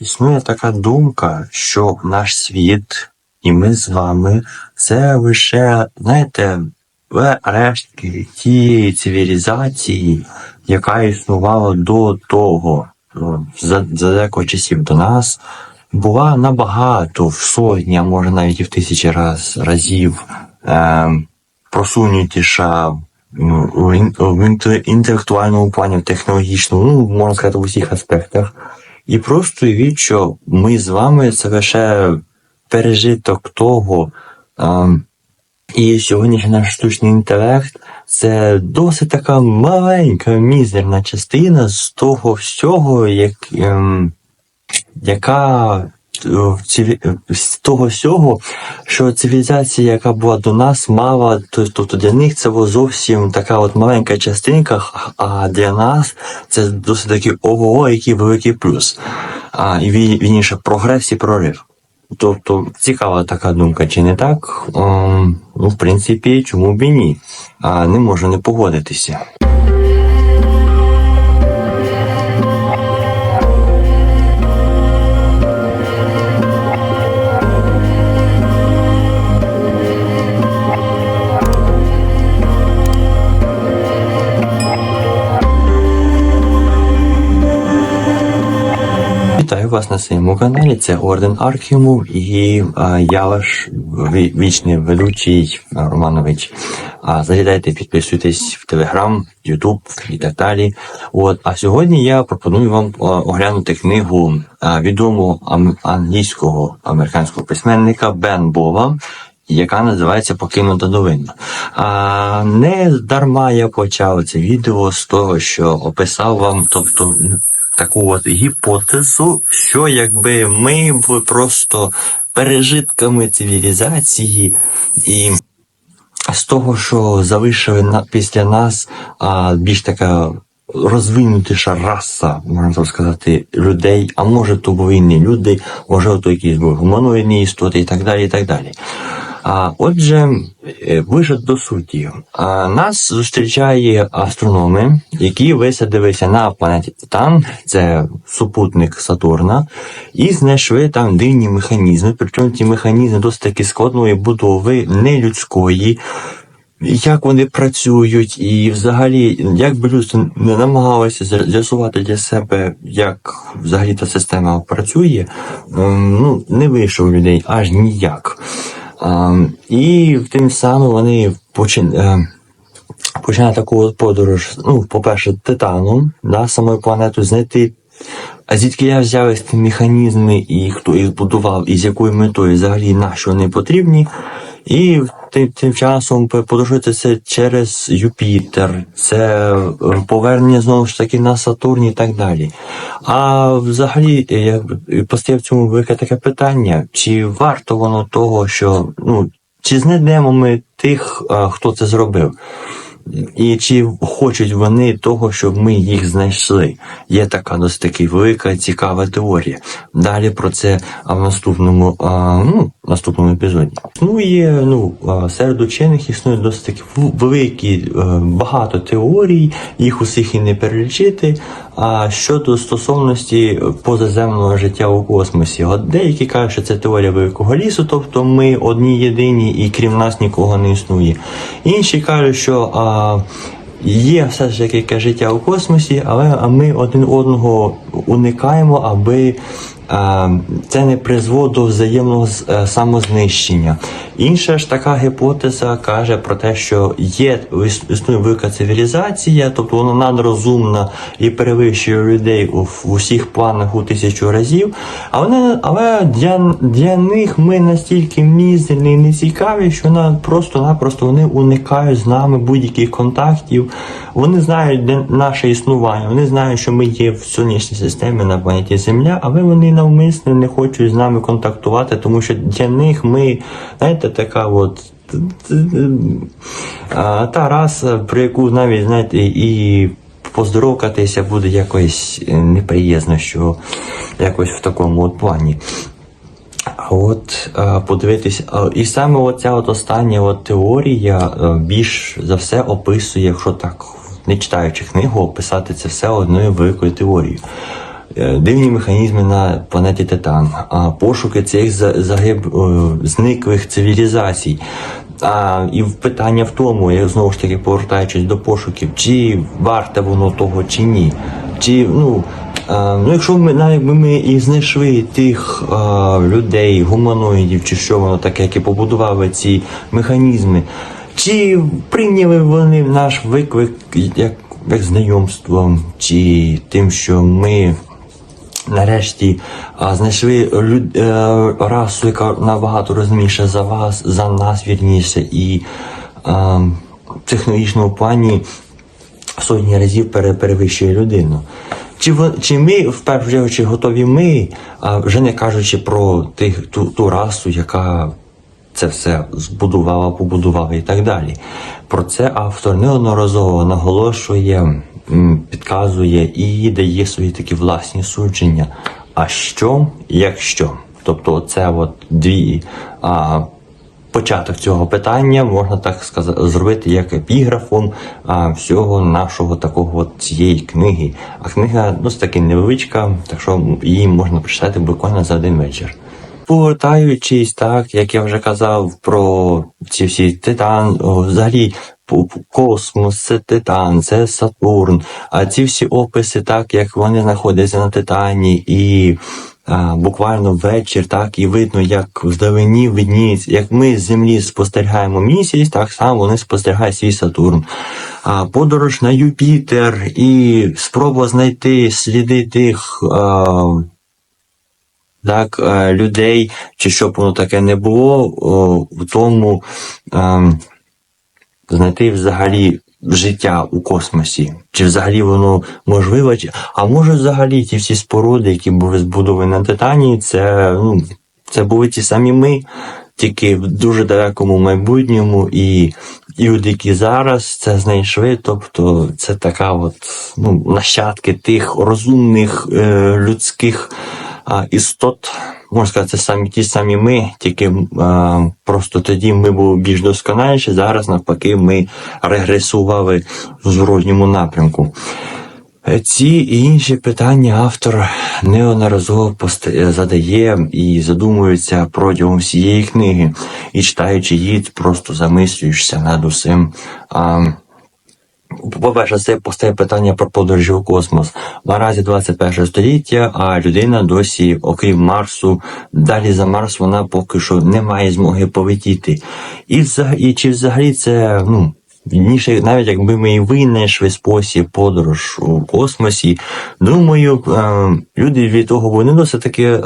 Існує така думка, що наш світ і ми з вами це лише, знаєте, рештки тієї цивілізації, яка існувала до того, ну, за, далеко часів до нас, була набагато в сотні, а може навіть і в тисячі раз, разів е, просунутіша ну, в, інте- інтелектуальному плані, в технологічному, ну, можна сказати, в усіх аспектах. І просто від що ми з вами це лише пережиток того. і сьогоднішній наш штучний інтелект це досить така маленька, мізерна частина з того всього, як, ем, яка з того всього, що цивілізація, яка була до нас, мала, тобто для них це була зовсім така от маленька частинка, а для нас це досить такий ого, який великий плюс. А, і інше прогрес і прорив. Тобто цікава така думка, чи не так? Ем, ну, в принципі, чому б і ні? А, не можу не погодитися. Вітаю вас на своєму каналі. Це Орден Архіму і а, я ваш вічний ведучий Романович. А, заглядайте, підписуйтесь в Телеграм, Ютуб і так далі. От, а сьогодні я пропоную вам оглянути книгу відомого англійського американського письменника Бен Бова. Яка називається Покинута долина. А не дарма я почав це відео з того, що описав вам, тобто таку от гіпотезу, що якби ми були просто пережитками цивілізації і з того, що залишили на, після нас а, більш така розвинутіша раса, можна так сказати, людей, а може то були не люди, може то якісь були гуманоїдні істоти і так далі. і так далі. А, отже, е, вище до суті. А, нас зустрічає астрономи, які висадилися на планеті Титан, це супутник Сатурна, і знайшли там дивні механізми. Причому ці механізми досить таки складної будови, нелюдської. Як вони працюють, і взагалі, як би людство не намагалося з'ясувати для себе, як взагалі та система працює, ем, ну не вийшов людей аж ніяк. Ем, І тим самим вони почин, е, починають таку подорож. Ну, по-перше, титаном, да, самою планетою знайти. А звідки я взяв ці механізми, і хто їх будував, і з якою метою взагалі на що вони потрібні. І тим, тим часом подорожується це через Юпітер, це е, повернення знову ж таки на Сатурн і так далі. А взагалі, е, я б постав цьому велике таке питання: чи варто воно того, що ну чи знайдемо ми тих, хто це зробив? І чи хочуть вони того, щоб ми їх знайшли? Є така досить таки велика цікава теорія. Далі про це в наступному, а, ну, наступному епізоді. Ну є ну серед учених існує досить таки великі е, багато теорій, їх усіх і не перелічити. А щодо стосовності позаземного життя у космосі, от деякі кажуть, що це теорія великого лісу, тобто ми одні єдині і крім нас нікого не існує. Інші кажуть, що а, є все ж таки яке життя у космосі, але ми один одного уникаємо, аби це не призвело до взаємного е, самознищення. Інша ж така гіпотеза каже про те, що є існує велика цивілізація, тобто вона надрозумна і перевищує людей у, усіх планах у тисячу разів. А вони, але для, для них ми настільки мізерні і нецікаві, що на просто-напросто вони уникають з нами будь-яких контактів. Вони знають де наше існування, вони знають, що ми є в сонячній системі на планеті Земля, але вони навмисно не хочуть з нами контактувати, тому що для них ми, знаєте, така от. Та раса, про яку навіть знаєте, і поздоровкатися буде якось неприємно, що якось в такому от плані. А от подивитись, е, і саме оця от остання от теорія е, більш за все описує, якщо так, не читаючи книгу, описати це все одною великою теорією. Е, дивні механізми на планеті Титан, пошуки цих за- загиб е, зниклих цивілізацій. А, і питання в тому, я знову ж таки повертаючись до пошуків, чи варте воно того, чи ні. Чи, ну, а, ну, якщо ми навіть би ми і знайшли тих а, людей, гуманоїдів, чи що воно таке, які побудували ці механізми, чи прийняли вони наш виклик як, як знайомством, чи тим, що ми нарешті знайшли люд, е, расу, яка набагато розумніша за вас, за нас вірніше, і в технологічному плані сотні разів пере- перевищує людину. Чи, чи ми, в першу чергу, чи готові ми, а вже не кажучи про тих, ту, ту расу, яка це все збудувала, побудувала і так далі. Про це автор неодноразово наголошує, підказує і дає свої такі власні судження. А що, якщо? Тобто, це от дві а, початок цього питання можна так сказати зробити як епіграфом а, всього нашого такого от цієї книги. А книга досить таки невеличка, так що її можна прочитати буквально за один вечір. Повертаючись, так як я вже казав про ці всі титан, взагалі космос, це титан, це Сатурн. А ці всі описи, так як вони знаходяться на титані, і а, буквально вечір, так і видно, як вдалині видніється, як ми з землі спостерігаємо місяць, так само вони спостерігають свій Сатурн. А подорож на Юпітер і спроба знайти сліди тих. А, так, е, людей, чи щоб воно таке не було, в тому ем, знайти взагалі життя у космосі, чи взагалі воно можливо, чи... а може взагалі ті всі споруди, які були збудовані на Титані, це, ну, це були ті самі ми, тільки в дуже далекому майбутньому, і, люди, які зараз це знайшли, тобто це така от ну, нащадки тих розумних е, людських істот, можна сказати, самі ті самі ми, тільки а, просто тоді ми були більш досконаліші, зараз навпаки ми регресували в зворотньому напрямку. Е, Ці і інші питання автор неодноразово задає і задумується протягом всієї книги, і читаючи її, просто замислюєшся над усім. А, по-перше, це постає питання про подорожі у космос. Наразі 21 століття, а людина досі, окрім Марсу, далі за Марс вона поки що не має змоги полетіти. І, взаг- і чи взагалі це, ну, Вірніше, навіть якби ми і винайшли спосіб подорож у космосі, думаю, е, люди від того вони досить таки, е,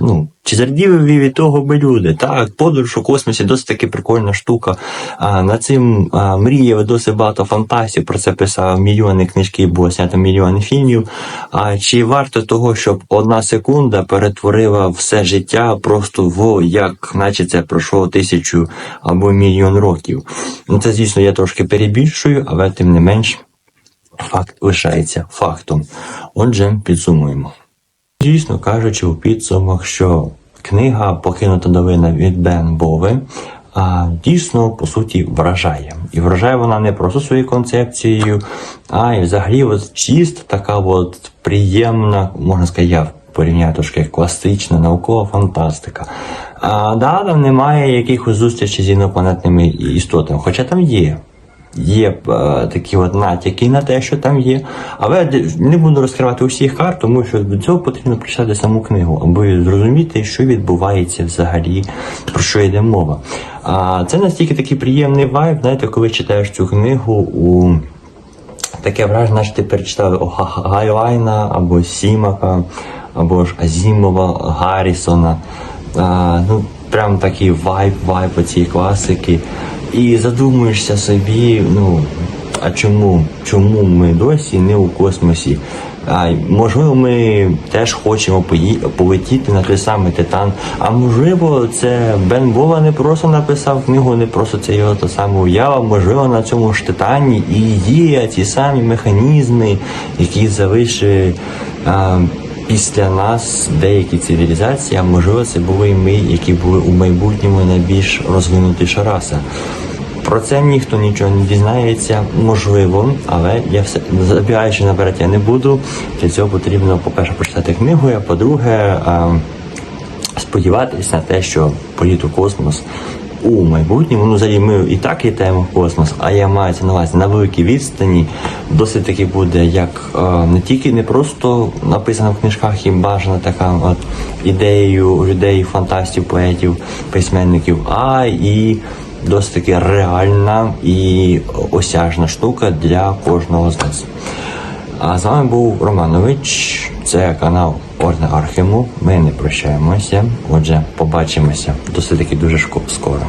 ну, чи зраділи від того би люди. Так, подорож у космосі досить таки прикольна штука. А, над цим а, мріяли досить багато фантастів, про це писав мільйони книжки, було знято мільйони фільмів. А чи варто того, щоб одна секунда перетворила все життя просто в як, наче це пройшло тисячу або мільйон років? Ну, це, звісно, я трошки перебільшую, але тим не менш, факт лишається фактом. Отже, підсумуємо. Дійсно кажучи у підсумах, що книга Покинута долина від Бен Бови а, дійсно по суті вражає. І вражає вона не просто своєю концепцією, а й взагалі от чиста така от приємна, можна сказати, я порівняю трошки класична наукова фантастика. А, да, там немає якихось зустрічей з інопланетними істотами, хоча там є. Є е, такі от натяки на те, що там є. Але не буду розкривати усіх карт, тому що до цього потрібно прочитати саму книгу, аби зрозуміти, що відбувається взагалі, про що йде мова. А це настільки такий приємний вайб, знаєте, коли читаєш цю книгу у таке враження, що ти перечитав Гайлайна або Сімака, або ж Азімова, Гаррісона. А, ну, прям такий вайб, вайб цієї класики. І задумуєшся собі, ну, а чому? Чому ми досі не у космосі? А, можливо, ми теж хочемо пої- полетіти на той самий титан. А можливо, це Бен Бова не просто написав книгу, не просто це його та сама уява. Можливо, на цьому ж титані і є ті самі механізми, які залишили а, після нас деякі цивілізації, а можливо, це були і ми, які були у майбутньому найбільш розвинутіша раса. Про це ніхто нічого не дізнається, можливо, але я все забігаючи наперед я не буду. Для цього потрібно, по-перше, прочитати книгу, а по-друге, сподіватися на те, що політ космос у майбутньому, ну взагалі ми і так літаємо в космос, а я маю це на увазі на великій відстані. Досить таки буде як не тільки не просто написано в книжках і бажана така от ідеєю людей, фантастів, поетів, письменників, а і досить таки реальна і осяжна штука для кожного з нас. А з вами був Романович. Це канал Орден Архиму. Ми не прощаємося. Отже, побачимося досить таки дуже скоро.